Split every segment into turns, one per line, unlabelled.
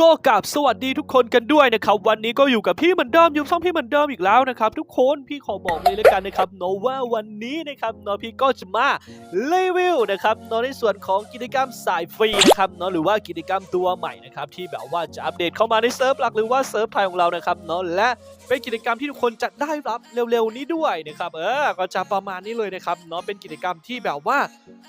ก็กราบสวัสดีทุกคนกันด้วยนะครับ วันนี้ก็อยู่กับพี่เหมือนเดิมอยู่ช่องพี่เหมือนเดิมอีกแล้วนะครับ ทุกคนพี่ขอบอกเลยแล้วกันนะครับเนาะว่าวันนี้นะครับเนาะพี่ก็จะมารีวิวนะครับเนาะในส่วนของกิจกรรมสายฟรีนะครับเนาะหรือว่ากิจกรรมตัวใหม่นะครับที่แบบว่าจะอัปเดตเข้ามาในเซิร์ฟหลักหรือว่าเซิร์ฟไทยของเรานะครับเนาะและเป็นกิจกรรมที่ทุกคนจะได้รับเร็วๆนี้ด้วยนะครับเออก็จะประมาณนี้เลยนะครับเนาะเป็นกิจกรรมที่แบบว่า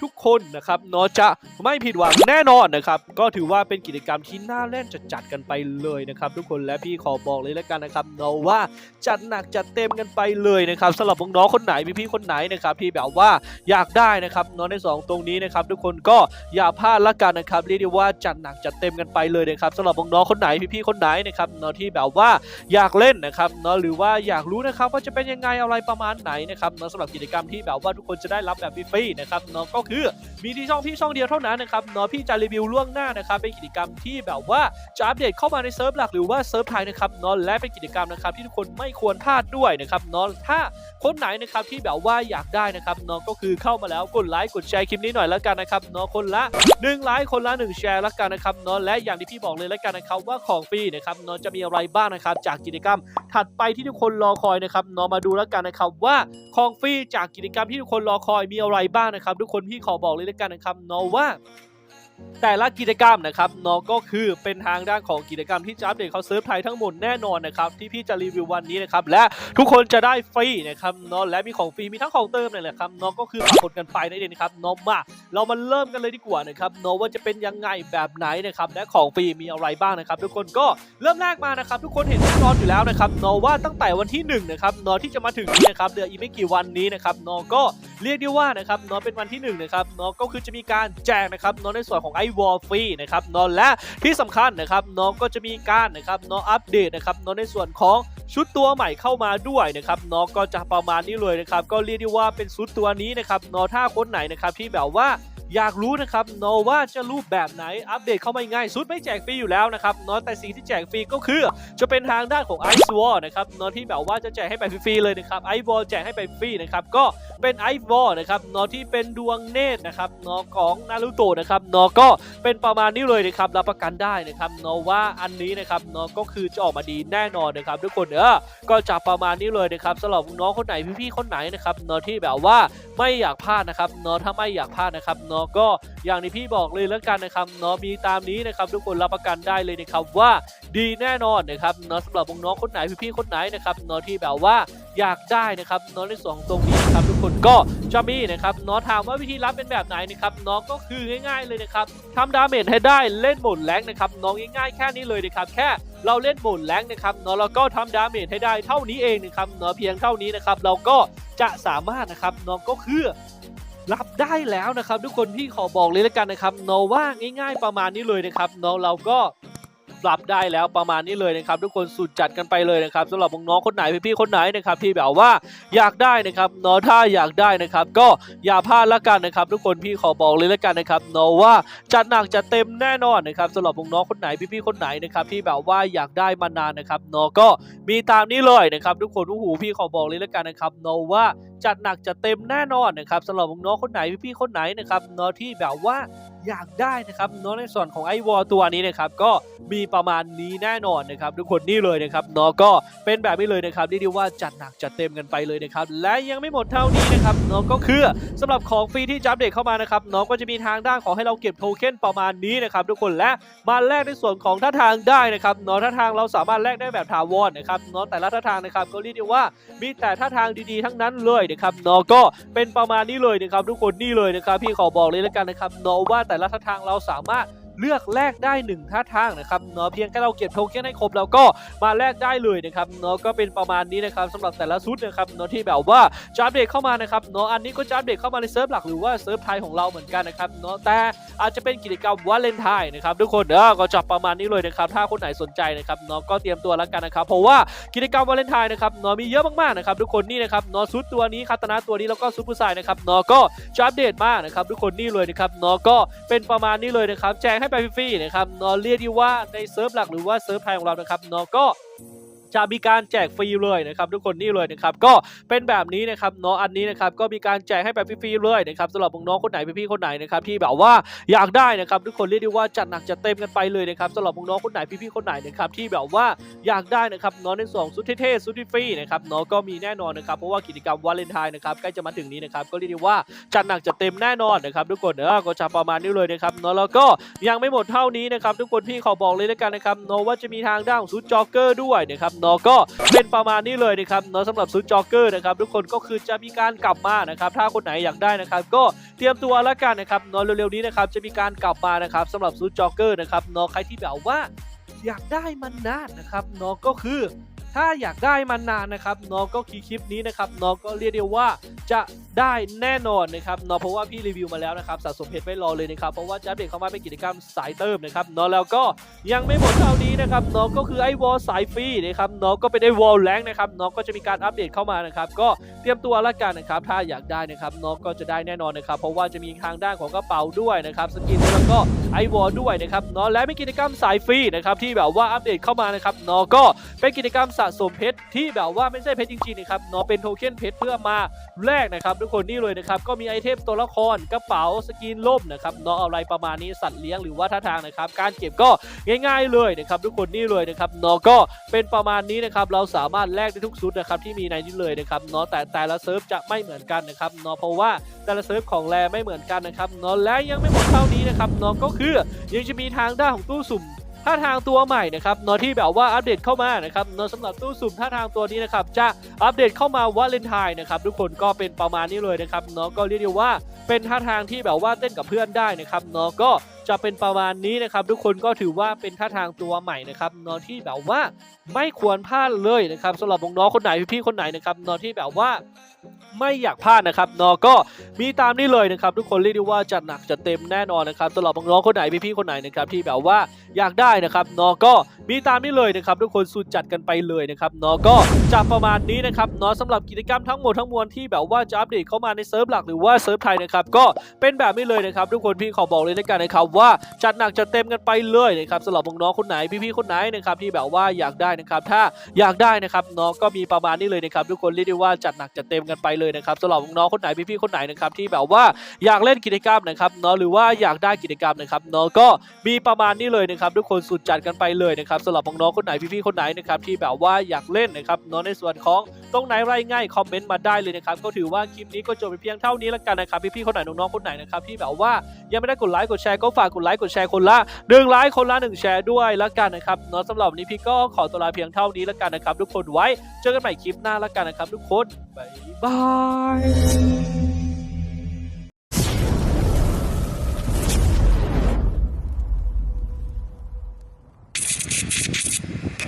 ทุกคนนะครับเนาะจะไม่ผิดหวังแน่นอนนะครับก็ถือว่าเป็นกิจกรรมที่น่าเล่นจะจัดกันไปเลยนะครับทุกคนและพี่ขอบอกเลยแล้วกันนะครับเนาะว่าจัดหนักจัดเต็มกันไปเลยนะครับสำหรับน้องๆคนไหนพี่ๆคนไหนนะครับที่แบบว่าอยากได้นะครับเนาะในสองตรงนี้นะครับทุกคนก็อย่าพลาดละกันนะครับเรียกได้ว่าจัดหนักจัดเต็มกันไปเลยนะครับสำหรับน้องๆคนไหนพี่ๆคนไหนนะครับเนาะที่แบบว่าอยากเล่นนะครับเนาะหรือว่าอยากรู้นะครับว่าจะเป็นยังไงอะไรประมาณไหนนะครับเนาะสำหรับกิจกรรมที่แบบว่าทุกคนจะได้รับแบบฟรีนะครับเนาะก็คือมีที่ช่องพี่ช่องเดียวเท่านั้นนะครับเนาะพี่จะรีวิวล่วงหน้านะครับเป็นกิจกรรมที่แบบว่าจะอัปเดตเข้ามาในเซิร์ฟหลักหรือว่าเซิร์ฟไทยนะครับเนาะและเป็นกิจกรรมนะครับที่ทุกคนไม่ควรพลาดด้วยนะครับเนาะถ้าคนไหนนะครับที่แบบว่าอยากได้นะครับเนาะก็คือเข้ามาแล้วกดไลค์กดแชร์คลิปนี้หน่อยแล้วกันนะครับเนาะคนละ1ไลค์คนละ 1 แชร์แล้วกันนะครับเนาะและอย่างที่พี่บอกเลยแล้วกันนะครับว่าของฟรีนะครับเนาะจะมีอะไรบ้างนะครับจากกิจกรรม ถัดไปที่ทุกคนรอคอยนะครับเนาะมาดูแล้วกันนะครับว่าของฟรีจากกิจกรรมที่ทุกคนรอคอยมีอะไรบ้างนะครับ ทุกคนพี่ขอบอกเลยแล้วกันนะครับเนาะว่า แต่ละกิจกรรมนะครับเนาะก็คือเป็นทางด้านของกิจกรรมที่จะอัปเดตเขาเซิร์ฟไทยทั้งหมดแน่นอนนะครับที่พี่จะรีวิววันนี้นะครับและทุกคนจะได้ฟรีนะครับเนาะและมีของฟรีมีทั้งของเติมเลยแหละครับเนาะก็คือฝากกดกันไปนั่นเองนครับเนาะมาเรามาเริ่มกันเลยดีกว่านะครับเนาะว่าจะเป็นยังไงแบบไหนนะครับและของฟรีมีอะไรบ้างนะครับ ทุกคนก็เริ่มแรกมานะครับทุกคนเห็นแน่นอนอยู่แล้วนะครับเนาะว่าตั้งแต่วันที่หนึ่งนะครับเนาะที่จะมาถึงนี้นะครับเหลืออีกไม่กี่วันนี้นะครับเนาะก็ เรียกได้ว่านะครับเนาะเป็นวันที่หนึ่งนะครับเนาะก็คือจะมีการแจกนะครับเนาะในส่วนของไอวอลฟรีนะครับเนาะและที่สำคัญนะครับเนาะก็จะมีการนะครับเนาะอัปเดตนะครับเนาะในส่วนของชุดตัวใหม่เข้ามาด้วยนะครับเนาะก็จะประมาณนี้เลยนะครับก็เรียกได้ว่าเป็นชุดตัวนี้นะครับเนาะถ้าคนไหนนะครับที่แบบว่า อยากรู้นะครับเนว่าจะรูปแบบไหนอัปเดตเข้ามาง่ายสุดไม่แจกฟรีอยู่แล้วนะครับนาะแต่สิ่งที่แจกฟรีก็คือ จะเป็นทางด้านของไอซ์วอลนะครับนาะที่แบบว่าจะแจกให้ไปฟรีๆเลยนะครับไอซ์วอลแจกให้ไปฟรีนะครับก็เป็นไอซ์วอลนะครับนาะที่เป็นดวงเนตรนะครับนาะของนารูโตะนะครับนาะก็เป็นประมาณนี้เลยนะครับรับประกันได้นะครับเนาะว่าอันนี้นะครับนาะก็คือจะออกมาดีแน่นอนนะครับทุกคนเออก็จะประมาณนี้เลยนะครับสำหรับน้องคนไหนพี่ๆคนไหนนะครับนาะที่แบบว่าไม่อยากพลาดนะครับนาะถ้าไม่อยากพลาดนะครับเนาะก็อย่างที่พี่บอกเลยแล้วกันนะครับเนาะมีตามนี้นะครับทุกคนรับประกันได้เลยนะครับว่าดีแน่นอนนะครับเนาะสำหรับน้องคนไหนพี่ๆคนไหนนะครับเนาะที่แบบว่าอยากได้นะครับเนาะในส่วนของตรงนี้นะครับทุกคนก็จะมีนะครับเนาะถามว่าวิธีรับเป็นแบบไหนนะครับเนาะก็คือง่ายๆเลยนะครับทำดาเมจให้ได้เล่นหมดแรงนะครับน้องง่ายๆแค่นี้เลยนะครับแค่เราเล่นหมดแรงนะครับเนาะแล้วก็ทำดาเมจให้ได้เท่านี้เองนะครับเนาะเพียงเท่านี้นะครับเราก็จะสามารถนะครับเนาะก็คือ รับได้แล้วนะครับ ทุกคนพี่ขอบอกเลยแล้วกันนะครับเนาะว่าง่าย ๆ ประมาณนี้เลยนะครับเนาะเราก็รับได้แล้วประมาณนี้เลยนะครับ ทุกคนสุดจัดกันไปเลยนะครับสำหรับน้องคนไหนพี่ๆคนไหนนะครับที่แบบว่าอยากได้นะครับเนาะถ้าอยากได้นะครับ ก็อย่าพลาดละกันนะครับ ทุกคนพี่ขอบอกเลยแล้วกันนะครับเนาะว่าจัดหนักจัดเต็มแน่นอนนะครับสำหรับน้องคนไหนพี่ๆคนไหนนะครับที่แบบว่าอยากได้มานานนะครับเนาะก็มีตามนี้เลยนะครับ ทุกคนโอ้โหพี่ขอบอกเลยแล้วกันนะครับเนาะว่า จัดหนักจัดเต็มแน่นอนนะครับสำหรับน้องคนไหนพี่ๆคนไหนนะครับเนาะที่แบบว่าอยากได้นะครับเนาะในส่วนของไอวอลตัวนี้นะครับก็มีประมาณนี้แน่นอนนะครับทุกคนนี่เลยนะครับเนาะก็เป็นแบบนี้เลยนะครับเรียกได้ว่าจัดหนักจัดเต็มกันไปเลยนะครับและยังไม่หมดเท่านี้นะครับเนาะก็คือสำหรับของฟรีที่จับเด็กเข้ามานะครับเนาะก็จะมีทางด้านของให้เราเก็บโทเค็นประมาณนี้นะครับทุกคนและมาแลกในส่วนของท่าทางได้นะครับเนาะท่าทางเราสามารถแลกได้แบบถาวรนะครับเนาะแต่ละท่าทางนะครับก็เรียกได้ว่ามีแต่ท่าทางดีๆ ทั้งนั้นเลยนะครับเนาะก็เป็นประมาณนี้เลยนะครับทุกคนนี่เลยนะครับพี่ขอบอกเลยแล้วกันนะครับเนาะว่าแต่ละท่าทางเราสามารถ เลือกแลกได้หนึ่งท่าทางนะครับเนาะเพียงแค่เราเก็บโทเค็นให้ครบแล้วก็มาแลกได้เลยนะครับเนาะก็เป็นประมาณนี้นะครับสำหรับแต่ละชุดนะครับเนาะที่แบบว่าจะอัปเดตเข้ามานะครับเนาะอันนี้ก็จะอัปเดตเข้ามาในเซิร์ฟหลักหรือว่าเซิร์ฟไทยของเราเหมือนกันนะครับเนาะแต่อาจจะเป็นกิจกรรมวาเลนไทน์นะครับทุกคนเด้อก็จะประมาณนี้เลยนะครับถ้าคนไหนสนใจนะครับเนาะก็เตรียมตัวแล้วกันนะครับเพราะว่ากิจกรรมวาเลนไทน์นะครับเนาะมีเยอะมากๆนะครับทุกคนนี่นะครับเนาะซุดตัวนี้คาตานะตัวนี้แล้วก็ซุปเปอร์ไซนะครับเนาะก็จะอัปเดตมากนะครับทุกคนนี่เลยนะครับเนาะก็เป็นประมาณนี้เลยนะครับแจกให้ไปฟรีๆนะครับเนาะเรียกได้ว่าในเซิร์ฟหลักหรือว่าเซิร์ฟไทยของเรานะครับเนาะก็ จะมีการแจกฟรีเลยนะครับทุกคนนี่เลยนะครับก็เป็นแบบนี้นะครับเนาะอันนี้นะครับก็มีการแจกให้แบบฟรีๆเลยนะครับสำหรับน้องๆคนไหนพี่ๆคนไหนนะครับที่แบบว่าอยากได้นะครับทุกคนเรียกได้ว่าจัดหนักจัดเต็มกันไปเลยนะครับสำหรับน้องๆคนไหนพี่ๆคนไหนนะครับที่แบบว่าอยากได้นะครับเนาะในส่วนของสุดเท่ๆสุดฟรีนะครับเนาะก็มีแน่นอนนะครับเพราะว่ากิจกรรมวาเลนไทน์นะครับใกล้จะมาถึงนี้นะครับก็เรียกได้ว่าจัดหนักจัดเต็มแน่นอนนะครับทุกคนเออก็จะประมาณนี้เลยนะครับเนาะแล้วก็ยังไม่หมดเท่านี้นะครับทุกคนพี่ขอบอกเลยแล้วกันนะครับเนาะว่าจะมีทางด้านของซุดจ็อกเกอร์ด้วยนะครับเนาะก็เป็นประมาณนี้เลยนะครับเนาะสำหรับซูจ็อกเกอร์นะครับทุกคนก็คือจะมีการกลับมานะครับถ้าคนไหนอยากได้นะครับก็เตรียมตัวแล้วกันนะครับเนาะเร็วๆนี้นะครับจะมีการกลับมานะครับสำหรับซูจ็อกเกอร์นะครับเนาะใครที่แบบว่าอยากได้มันนานนะครับเนาะก็คือถ้าอยากได้มันนานนะครับเนาะก็คือคลิปนี้นะครับเนาะก็เรียกได้ว่าจะได้แน่นอนนะครับเนาะเพราะว่าพี่รีวิวมาแล้วนะครับสะสมเพชรไว้รอเลยนะครับเพราะว่าจะอัปเดตเข้ามาเป็นกิจกรรมสายเติมนะครับเนาะแล้วก็ยังไม่หมดเท่านี้นะครับเน้องก็คือไอวอลสายฟรีนะครับเน้องก็เป็นไอวอลแรงนะครับเน้องก็จะมีการอัปเดตเข้ามานะครับก็เตรียมตัวแล้วกันนะครับถ้าอยากได้นะครับเน้องก็จะได้แน่นอนนะครับเพราะว่าจะมีทางด้านของกระเป๋าด้วยนะครับสกินแล้วก็ไอวอลด้วยนะครับเน้องและมีกิจกรรมสายฟรีนะครับที่แบบว่าอัปเดตเข้ามานะครับเน้องก็เป็นกิจกรรมสะสมเพชรที่แบบว่าไม่ใช่เพชรจริงๆนะครับน้องเป็นโทเค็นเพชรเพื่อมาแลกนะครับทุกคนนี่เลยนะครับก็มีไอเทมตัวละครกระเป๋าสกินล่มนะครับเน้องอะไรประมาณนี้สัตว์เลี้ยงหรือว่าท่าทางนะครับการเก็บก็ง่ายๆเลยนะครับทุกคนนี่เลยนะครับเนาะก็เป็นประมาณนี้นะครับเราสามารถแลกได้ทุกชุดนะครับที่มีในนี้เลยนะครับเนาะแต่แต่ละเซิร์ฟจะไม่เหมือนกันนะครับเนาะเพราะว่าแต่ละเซิร์ฟของแรไม่เหมือนกันนะครับเนาะและยังไม่หมดเท่านี้นะครับเนาะก็คือยังจะมีทางด้านของตู้สุ่ม ท่าทางตัวใหม่นะครับเนาะที่แบบว่าอัปเดตเข้ามานะครับเนาะสำหรับตู้สุ่มท่าทางตัวนี้นะครับจะอัปเดตเข้ามาวาเลนไทน์นะครับทุกคนก็เป็นประมาณนี้เลยนะครับเนาะก็เรียกได้ว่าเป็นท่าทางที่แบบว่าเต้นกับเพื่อนได้นะครับเนาะก็จะเป็นประมาณนี้นะครับ ทุกคนก็ถือว่าเป็นท่าทางตัวใหม่นะครับเนอะที่แบบว่าไม่ควรพลาดเลยนะครับสำหรับน้องๆคนไหนพี่ๆคนไหนนะครับเนอะที่แบบว่า ไม่อยากพลาดนะครับนอก็มีตามนี้เลยนะครับ ทุกคนเรียกได้ว่าจัดหนักจัดเต็มแน่นอนนะครับตลอดบางน้องๆคนไหนพี่ๆคนไหนนะครับที่แบบว่าอยากได้นะครับนอก็ มีตามนี้เลยนะครับทุกคนสุดจัดกันไปเลยนะครับเนอะก็จะประมาณนี้นะครับเนอะสำหรับกิจกรรมทั้งหมดทั้งมวลที่แบบว่าจะอัปเดตเข้ามาในเซิร์ฟหลักหรือว่าเซิร์ฟไทยนะครับก็เป็นแบบนี้เลยนะครับทุกคนพี่ขอบอกเลยในการนะครับว่าจัดหนักจัดเต็มกันไปเลยนะครับสำหรับน้องๆคนไหนพี่ๆคนไหนนะครับที่แบบว่าอยากได้นะครับถ้าอยากได้นะครับน้องก็มีประมาณนี้เลยนะครับทุกคนเรียกได้ว่าจัดหนักจัดเต็มกันไปเลยนะครับสำหรับน้องๆคนไหนพี่ๆคนไหนนะครับที่แบบว่าอยากเล่นกิจกรรมนะครับเนาะหรือว่าอยากได้กิจกรรมนะครับเนาะก็มีประมาณนี้เลยนะครับทุกคนสุดจัดกันไปเลยนะครับสำหรับน้องๆคนไหนพี่ๆคนไหนนะครับที่แบบว่าอยากเล่นนะครับเนาะในส่วนของตรงไหนไรง่ายคอมเมนต์มาได้เลยนะครับก็ถือว่าคลิปนี้ก็จบไปเพียงเท่านี้แล้วกันนะครับพี่ๆคนไหนน้องๆคนไหนนะครับที่แบบว่ายังไม่ได้กดไลค์กดแชร์ก็ฝากกดไลค์กดแชร์คนละหนึ่งไลค์คนละหนึ่งแชร์ด้วยแล้วกันนะครับเนาะสำหรับนนี้พี่ก็ขอตัวลาเพียงเท่านี้แล้วกันนะครับทุกคนไว้เจอกันใหม่คลิปหน้าแล้วกันนะครับทุกคนบ๊ายบาย